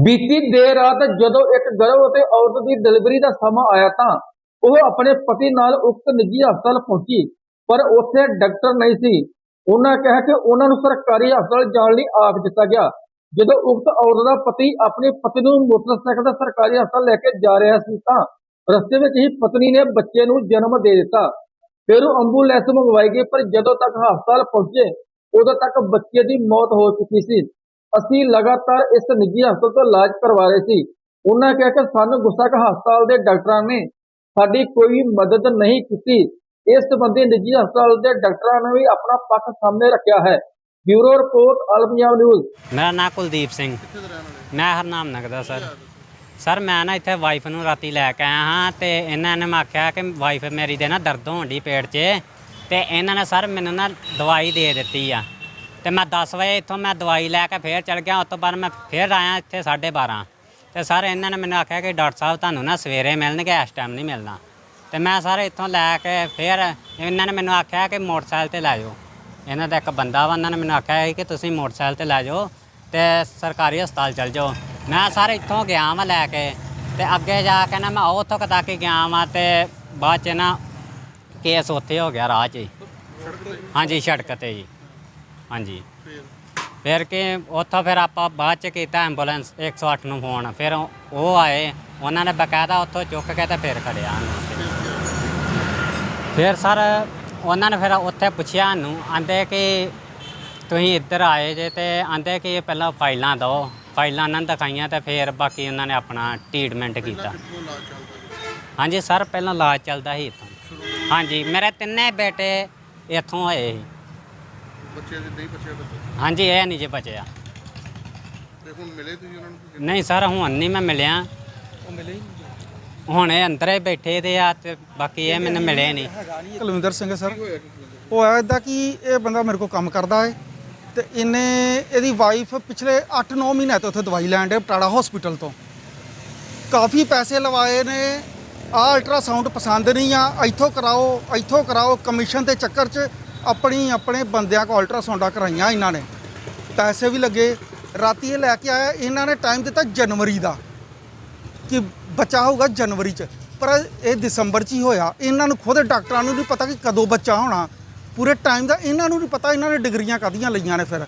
ਬੀਤੀ ਦੇਰ ਰਾਤ ਜਦੋਂ ਇੱਕ ਗਰਭ ਅਤੇ ਔਰਤ ਦੀ ਡਿਲੀਵਰੀ ਦਾ ਸਮਾਂ ਆਇਆ ਤਾਂ ਉਹ ਆਪਣੇ ਪਤੀ ਨਾਲ ਉਕਤ ਨਿੱਜੀ ਹਸਪਤਾਲ ਪਹੁੰਚੀ, ਪਰ ਉੱਥੇ ਡਾਕਟਰ ਨਹੀਂ ਸੀ। ਉਹਨਾਂ ਕਿਹਾ ਕਿ ਉਹਨਾਂ ਨੂੰ ਸਰਕਾਰੀ ਹਸਪਤਾਲ ਜਾਣ ਲਈ ਆਖ ਦਿੱਤਾ ਗਿਆ। ਜਦੋਂ ਉਕਤ ਔਰਤ ਦਾ ਪਤੀ ਆਪਣੀ ਪਤੀ ਨੂੰ ਮੋਟਰਸਾਈਕਲ ਦਾ ਸਰਕਾਰੀ ਹਸਪਤਾਲ ਲੈ ਕੇ ਜਾ ਰਿਹਾ ਸੀ ਤਾਂ ਰਸਤੇ ਵਿੱਚ ਹੀ ਪਤਨੀ ਨੇ ਬੱਚੇ ਨੂੰ ਜਨਮ ਦੇ ਦਿੱਤਾ। ਫਿਰ ਉਹ ਐਂਬੂਲੈਂਸ ਮੰਗਵਾਈ ਗਈ, ਪਰ ਜਦੋਂ ਤੱਕ ਹਸਪਤਾਲ ਪਹੁੰਚੇ, ਉਦੋਂ ਤੱਕ ਬੱਚੇ ਦੀ ਮੌਤ ਹੋ ਚੁੱਕੀ ਸੀ। ਅਸੀਂ ਲਗਾਤਾਰ ਇਸ ਨਿੱਜੀ ਹਸਪਤਾਲ ਤੋਂ ਇਲਾਜ ਕਰਵਾ ਰਹੇ ਸੀ। ਉਹਨਾਂ ਕਿਹਾ ਕਿ ਸਾਨੂੰ ਗੁੱਸਾ ਹਸਪਤਾਲ ਦੇ ਡਾਕਟਰਾਂ ਨੇ ਸਾਡੀ ਕੋਈ ਮਦਦ ਨਹੀਂ ਕੀਤੀ। ਇਸ ਸੰਬੰਧੀ ਨਿੱਜੀ ਹਸਪਤਾਲ ਦੇ ਡਾਕਟਰਾਂ ਨੇ ਵੀ ਆਪਣਾ ਪੱਖ ਸਾਹਮਣੇ ਰੱਖਿਆ ਹੈ। Bureau report all Punjab news. ਮੇਰਾ ਨਾਂ ਕੁਲਦੀਪ ਸਿੰਘ। ਮੈਂ ਹਰਨਾਮ ਨਗਦਾ ਸਰ। ਸਰ, ਮੈਂ ਨਾ ਇੱਥੇ ਵਾਈਫ ਨੂੰ ਰਾਤੀ ਲੈ ਕੇ ਆਇਆ ਹਾਂ ਤੇ ਇਹਨਾਂ ਨੇ ਆਖਿਆ ਕਿ ਵਾਈਫ ਮੇਰੀ ਦੇ ਨਾ ਦਰਦ ਹੋਣ ਦੀ ਪੇਟ 'ਚ ਤੇ ਇਹਨਾਂ ਨੇ ਸਰ ਮੈਨੂੰ ਨਾ ਦਵਾਈ ਦੇ ਦਿੱਤੀ ਆ। ਤੇ ਮੈਂ 10 ਵਜੇ ਇੱਥੋਂ ਮੈਂ ਦਵਾਈ ਲੈ ਕੇ ਫੇਰ ਚਲ ਗਿਆ ਉਸ ਤੋਂ ਬਾਅਦ ਮੈਂ ਫੇਰ ਆਇਆ ਇੱਥੇ 12:30 ਤੇ ਸਰ ਇਹਨਾਂ ਨੇ ਮੈਨੂੰ ਆਖਿਆ ਕਿ ਡਾਕਟਰ ਸਾਹਿਬ ਤੁਹਾਨੂੰ ਨਾ ਸਵੇਰੇ ਮਿਲਣਗੇ ਇਸ ਟਾਈਮ ਨਹੀਂ ਮਿਲਣਾ। ਤੇ ਮੈਂ ਸਰ ਇੱਥੋਂ ਲੈ ਕੇ ਫੇਰ ਇਹਨਾਂ ਨੇ ਮੈਨੂੰ ਆਖਿਆ ਕਿ ਮੋਟਰਸਾਈਕਲ ਤੇ ਲੈ ਜਾਓ। ਇਹਨਾਂ ਦਾ ਇੱਕ ਬੰਦਾ ਵਾ ਉਹਨਾਂ ਨੇ ਮੈਨੂੰ ਆਖਿਆ ਕਿ ਤੁਸੀਂ ਮੋਟਰਸਾਈਕਲ ਤੇ ਲੈ ਜਾਓ ਤੇ ਸਰਕਾਰੀ ਹਸਪਤਾਲ ਚਲ ਜਾਓ। ਮੈਂ ਸਰ ਇੱਥੋਂ ਗਿਆ ਵਾਂ ਲੈ ਕੇ ਤੇ ਅੱਗੇ ਜਾ ਕੇ ਨਾ ਮੈਂ ਉੱਥੋਂ ਤੱਕ ਹੀ ਗਿਆ ਵਾਂ ਤੇ ਬਾਅਦ ਚ ਨਾ ਕੇਸ ਉੱਥੇ ਹੋ ਗਿਆ ਰਾਹ 'ਚ ਹਾਂਜੀ ਸੜਕ ਤੇ ਜੀ। ਹਾਂਜੀ। ਫਿਰ? ਕਿ ਉੱਥੋਂ ਫਿਰ ਆਪਾਂ ਬਾਅਦ ਚ ਕੀਤਾ ਐਂਬੂਲੈਂਸ 108 ਨੂੰ ਫੋਨ। ਫਿਰ ਉਹ ਆਏ ਉਹਨਾਂ ਨੇ ਬਕਾਇਦਾ ਉੱਥੋਂ ਚੁੱਕ ਕੇ ਤੇ ਫਿਰ ਖੜਿਆ ਉਹਨੂੰ ਫਿਰ ਸਰ ਉਹਨਾਂ ਨੇ ਫਿਰ ਉੱਥੇ ਪੁੱਛਿਆ ਨੂੰ ਆਂਦੇ ਕਿ ਤੁਸੀਂ ਇੱਧਰ ਆਏ ਜੇ ਤੇ ਆਂਦੇ ਕਿ ਪਹਿਲਾਂ ਫਾਈਲਾਂ ਦਿਓ। ਫਾਈਲਾਂ ਉਹਨਾਂ ਨੂੰ ਦਿਖਾਈਆਂ ਤੇ ਫਿਰ ਬਾਕੀ ਉਹਨਾਂ ਨੇ ਆਪਣਾ ਟ੍ਰੀਟਮੈਂਟ ਕੀਤਾ। ਹਾਂਜੀ ਸਰ ਪਹਿਲਾਂ ਇਲਾਜ ਚੱਲਦਾ ਸੀ ਇੱਥੋਂ। ਹਾਂਜੀ ਮੇਰੇ ਤਿੰਨੇ ਬੇਟੇ ਇੱਥੋਂ ਹੋਏ ਸੀ। ਬੱਚੇ ਨਹੀਂ ਹਾਂਜੀ ਇਹ ਨਹੀਂ ਜੇ ਬਚਿਆ। ਤੇ ਹੁਣ ਮਿਲੇ ਤੁਸੀਂ ਉਹਨਾਂ ਨੂੰ ਨਹੀਂ ਸਰ ਹੁਣ ਨਹੀਂ ਮੈਂ ਮਿਲਿਆ। ਉਹ ਮਿਲੇ ਹੀ ਹੁਣ ਇਹ ਅੰਦਰ ਹੀ ਬੈਠੇ ਦੇ ਆ ਤੇ ਬਾਕੀ ਇਹ ਮੈਨੂੰ ਮਿਲੇ ਨਹੀਂ। ਕੁਲਵਿੰਦਰ ਸਿੰਘ ਸਰ। ਉਹ ਹੈ ਇਦਾਂ ਕਿ ਇਹ ਬੰਦਾ ਮੇਰੇ ਕੋਲ ਕੰਮ ਕਰਦਾ ਹੈ ਤੇ ਇਹਨੇ ਇਹਦੀ ਵਾਈਫ ਪਿਛਲੇ 8-9 ਮਹੀਨੇ ਤੋਂ ਉੱਥੇ ਦਵਾਈ ਲੈਣ ਦੇ ਪਟਾੜਾ ਹਸਪੀਟਲ ਤੋਂ। ਕਾਫੀ ਪੈਸੇ ਲਵਾਏ ਨੇ। ਆ ਅਲਟਰਾਸਾਊਂਡ ਪਸੰਦ ਨਹੀਂ ਆ। ਇੱਥੋਂ ਕਰਾਓ ਇੱਥੋਂ ਕਰਾਓ। ਕਮਿਸ਼ਨ ਦੇ ਚੱਕਰ 'ਚ ਆਪਣੀ ਆਪਣੇ ਬੰਦਿਆਂ ਕੋਲ ਅਲਟਰਾਸਾਊਂਡਾਂ ਕਰਾਈਆਂ ਇਹਨਾਂ ਨੇ। ਪੈਸੇ ਵੀ ਲੱਗੇ। ਰਾਤੀ ਇਹ ਲੈ ਕੇ ਆਇਆ, ਇਹਨਾਂ ਨੇ ਟਾਈਮ ਦਿੱਤਾ ਜਨਵਰੀ ਦਾ ਕਿ ਬੱਚਾ ਹੋਊਗਾ ਜਨਵਰੀ 'ਚ। ਪਰ ਇਹ ਦਸੰਬਰ 'ਚ ਹੀ ਹੋਇਆ। ਇਹਨਾਂ ਨੂੰ ਖੁਦ ਡਾਕਟਰਾਂ ਨੂੰ ਨਹੀਂ ਪਤਾ ਕਿ ਕਦੋਂ ਬੱਚਾ ਹੋਣਾ। ਪੂਰੇ ਟਾਈਮ ਦਾ ਇਹਨਾਂ ਨੂੰ ਨਹੀਂ ਪਤਾ, ਇਹਨਾਂ ਨੇ ਡਿਗਰੀਆਂ ਕਾਦੀਆਂ ਲਈਆਂ ਨੇ ਫਿਰ।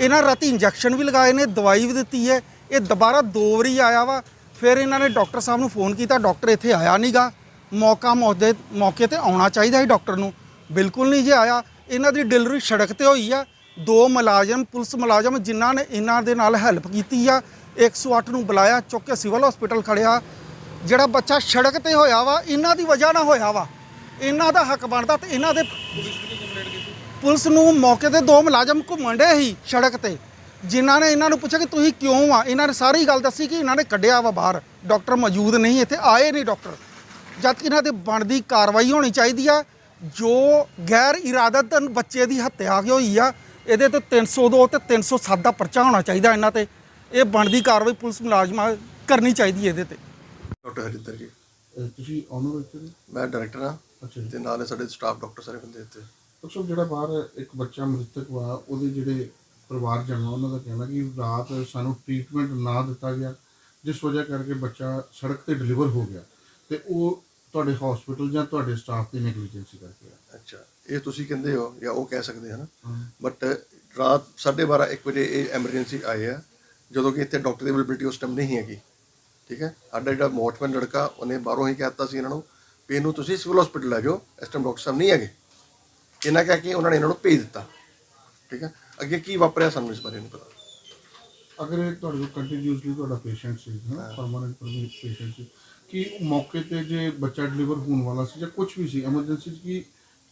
ਇਹਨਾਂ ਰਾਤੀ ਇੰਜੈਕਸ਼ਨ ਵੀ ਲਗਾਏ ਨੇ, ਦਵਾਈ ਵੀ ਦਿੱਤੀ ਹੈ। ਇਹ ਦੁਬਾਰਾ ਦੋ ਵਾਰੀ ਆਇਆ ਵਾ। ਫਿਰ ਇਹਨਾਂ ਨੇ ਡਾਕਟਰ ਸਾਹਿਬ ਨੂੰ ਫੋਨ ਕੀਤਾ, ਡਾਕਟਰ ਇੱਥੇ ਆਇਆ ਨਹੀਂਗਾ ਮੌਕਾ ਮੌਕੇ ਮੌਕੇ ਤੇ ਆਉਣਾ ਚਾਹੀਦਾ ਸੀ ਡਾਕਟਰ ਨੂੰ। ਬਿਲਕੁਲ ਨਹੀਂ ਜੇ ਆਇਆ। ਇਹਨਾਂ ਦੀ ਡਿਲੀਵਰੀ ਸੜਕ ਤੇ ਹੋਈ ਆ। ਦੋ ਮੁਲਾਜ਼ਮ ਪੁਲਿਸ ਮੁਲਾਜ਼ਮ ਜਿਨ੍ਹਾਂ ਨੇ ਇਹਨਾਂ ਦੇ ਨਾਲ ਹੈਲਪ ਕੀਤੀ ਆ। 108 ਨੂੰ ਬੁਲਾਇਆ ਚੁੱਕ ਕੇ ਸਿਵਲ ਹਸਪੀਟਲ ਖੜਿਆ। ਜਿਹੜਾ ਬੱਚਾ ਸੜਕ ਤੇ ਹੋਇਆ ਵਾ ਇਹਨਾਂ ਦੀ ਵਜ੍ਹਾ ਨਾਲ ਹੋਇਆ ਵਾ। ਇਹਨਾਂ ਦਾ ਹੱਕ ਬਣਦਾ ਤੇ ਇਹਨਾਂ ਦੇ ਪੁਲਿਸ ਨੂੰ ਮੌਕੇ ਤੇ ਦੋ ਮੁਲਾਜ਼ਮ ਘੁੰਮਣ ਡੇ ਸੀ ਸੜਕ ਤੇ। ਜਿਨ੍ਹਾਂ ਨੇ ਇਹਨਾਂ ਨੂੰ ਪੁੱਛਿਆ ਕਿ ਤੁਸੀਂ ਕਿਉਂ ਆ? ਇਹਨਾਂ ਨੇ ਸਾਰੀ ਗੱਲ ਦੱਸੀ ਕਿ ਇਹਨਾਂ ਨੇ ਕੱਢਿਆ ਵਾ ਬਾਹਰ। ਡਾਕਟਰ ਮੌਜੂਦ ਨਹੀਂ ਇੱਥੇ ਆਏ ਨਹੀਂ ਡਾਕਟਰ। ਜਦ ਕਿ ਇਹਨਾਂ ਤੇ ਬਣਦੀ ਕਾਰਵਾਈ ਹੋਣੀ ਚਾਹੀਦੀ ਆ ਜੋ ਗੈਰ ਇਰਾਦਤਨ ਬੱਚੇ ਦੀ ਹੱਤਿਆ ਹੋਈ ਆ ਇਹਦੇ ਤੇ 302 ਤੇ 307 ਦਾ ਪਰਚਾ ਹੋਣਾ ਚਾਹੀਦਾ ਇਹਨਾਂ ਤੇ। ਇਹ ਬਣਦੀ ਕਾਰਵਾਈ ਪੁਲਿਸ ਮੁਲਾਜ਼ਮਾਂ ਕਰਨੀ ਚਾਹੀਦੀ ਹੈ ਇਹਦੇ ਤੇ। ਡਾਕਟਰ ਹਰਿੰਦਰ ਜੀ। ਅਹ ਤੁਸੀਂ ਆਨਰ ਇੱਥੇ ਦੇ? ਮੈਂ ਡਾਇਰੈਕਟਰ ਹਾਂ ਅੱਛਾ ਜੀ। ਤੇ ਨਾਲੇ ਸਾਡੇ ਸਟਾਫ ਡਾਕਟਰ ਸਾਰੇ ਬੰਦੇ ਇੱਥੇ। ਅਕਸਰ ਜਿਹੜਾ ਬਾਹਰ ਇੱਕ ਬੱਚਾ ਮ੍ਰਿਤਕ ਵਾ ਉਹਦੇ ਜਿਹੜੇ ਪਰਿਵਾਰ ਜਨ ਉਹਨਾਂ ਦਾ ਕਹਿਣਾ ਕਿ ਰਾਤ ਸਾਨੂੰ ਟ੍ਰੀਟਮੈਂਟ ਨਾ ਦਿੱਤਾ ਗਿਆ ਜਿਸ ਵਜ੍ਹਾ ਕਰਕੇ ਬੱਚਾ ਸੜਕ ਤੇ ਡਿਲੀਵਰ ਹੋ ਗਿਆ। ਤੇ ਉਹ ਤੁਹਾਡੇ ਹਸਪੀਟਲ ਜਾਂ ਤੁਹਾਡੇ ਸਟਾਫ ਦੀ ਨੈਗਲੀਜੈਂਸੀ ਕਰਕੇ ਆ। ਅੱਛਾ ਇਹ ਤੁਸੀਂ ਕਹਿੰਦੇ ਹੋ ਜਾਂ ਉਹ ਕਹਿ ਸਕਦੇ ਹਨ। ਬਟ ਰਾਤ 12:30 1 ਵਜੇ ਇਹ ਐਮਰਜੈਂਸੀ ਆਏ ਆ। ਜਦੋਂ ਕਿ ਇੱਥੇ ਡਾਕਟਰ ਦੀ ਅਵੇਲੇਬਿਲਟੀ ਉਸ ਟਾਈਮ ਨਹੀਂ ਹੈਗੀ। ਠੀਕ ਹੈ? ਸਾਡਾ ਜਿਹੜਾ ਮੋਟਮੈਨ ਲੜਕਾ ਉਹਨੇ ਬਾਹਰੋਂ ਹੀ ਕਹਿਤਾ ਸੀ ਇਹਨਾਂ ਨੂੰ ਵੀ ਇਹਨੂੰ ਤੁਸੀਂ ਸਿਵਲ ਹਸਪੀਟਲ ਲੈ ਜਾਓ ਇਸ ਟਾਈਮ ਡਾਕਟਰ ਸਾਹਿਬ ਨਹੀਂ ਹੈਗੇ। ਇਹਨਾਂ ਕਹਿ ਕੇ ਉਹਨਾਂ ਨੇ ਇਹਨਾਂ ਨੂੰ ਭੇਜ ਦਿੱਤਾ। ਠੀਕ ਹੈ? ਅੱਗੇ ਕੀ ਵਾਪਰਿਆ ਸਾਨੂੰ ਇਸ ਬਾਰੇ ਨਹੀਂ ਪਤਾ। ਅਗਰ ਇਹ ਤੁਹਾਡੇ ਕੋਲ ਕੰਟੀਨਿਊਸਲੀ ਤੁਹਾਡਾ ਪੇਸ਼ੈਂਟ ਸੀ ਹੈ। ਪਰਮਾਨੈਂਟ ਪੇਸ਼ੈਂਟ ਸੀ ਕਿ ਮੌਕੇ ਤੇ ਜੇ ਬੱਚਾ ਡਿਲੀਵਰ ਹੋਣ ਵਾਲਾ ਸੀ ਜਾਂ ਕੁਝ ਵੀ ਸੀ ਐਮਰਜੈਂਸੀ ਕੀ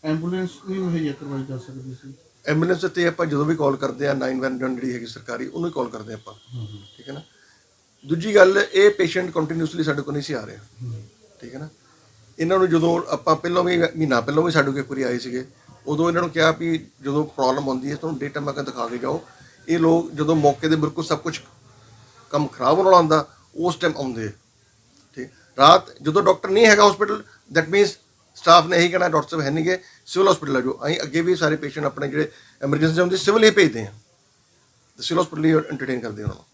ਐਂਬੂਲੈਂਸ ਨਹੀਂ ਮੁਹੱਈਆ ਕਰਵਾਈ ਜਾ ਸਕਦੀ ਸੀ? ਐਂਬੂਲੈਂਸ ਤੇ ਆਪਾਂ ਜਦੋਂ ਵੀ ਕਾਲ ਕਰਦੇ ਆ 911 ਜਿਹੜੀ ਹੈਗੀ ਸਰਕਾਰੀ ਉਹਨੂੰ ਹੀ ਕਾਲ ਕਰਦੇ ਆਪਾਂ। ਠੀਕ ਹੈ ਨਾ? ਦੂਜੀ ਗੱਲ ਇਹ ਪੇਸ਼ੈਂਟ ਕੰਟੀਨਿਊਸਲੀ ਸਾਡੇ ਕੋਲ ਨਹੀਂ ਸੀ ਆ ਰਿਹਾ। ਠੀਕ ਹੈ ਨਾ? ਇਹਨਾਂ ਨੂੰ ਜਦੋਂ ਆਪਾਂ ਪਹਿਲਾਂ ਵੀ ਮਹੀਨਾ ਪਹਿਲਾਂ ਵੀ ਸਾਡੇ ਕੋਲ ਵਾਰੀ ਆਏ ਸੀਗੇ ਉਦੋਂ ਇਹਨਾਂ ਨੂੰ ਕਿਹਾ ਵੀ ਜਦੋਂ ਪ੍ਰੋਬਲਮ ਆਉਂਦੀ ਹੈ ਤੁਹਾਨੂੰ ਡੇਟਾ ਮੈਂ ਦਿਖਾ ਕੇ ਜਾਓ। ਇਹ ਲੋਕ ਜਦੋਂ ਮੌਕੇ ਦੇ ਬਿਲਕੁਲ ਸਭ ਕੁਝ ਕੰਮ ਖਰਾਬ ਹੋਣ ਵਾਲਾ ਹੁੰਦਾ ਉਸ ਟਾਈਮ ਆਉਂਦੇ ਰਾਤ ਜਦੋਂ ਡਾਕਟਰ ਨਹੀਂ ਹੈਗਾ ਹਸਪੀਟਲ ਦੈਟ ਮੀਨਸ ਸਟਾਫ ਨੇ ਇਹੀ ਕਹਿਣਾ, ਡਾਕਟਰ ਸਾਹਿਬ ਹੈ ਨਹੀਂਗੇ ਸਿਵਲ ਹਸਪੀਟਲ ਆ ਜਾਓ ਅਸੀਂ ਅੱਗੇ ਵੀ ਸਾਰੇ ਪੇਸ਼ੈਂਟ ਆਪਣੇ ਜਿਹੜੇ ਐਮਰਜੈਂਸੀ ਹੁੰਦੀ ਸਿਵਲ ਹੀ ਭੇਜਦੇ ਆ ਤੇ ਸਿਵਲ ਹਸਪੀਟਲ ਹੀ ਐਂਟਰਟੇਨ ਕਰਦੇ ਆ ਉਹਨਾਂ ਨੂੰ।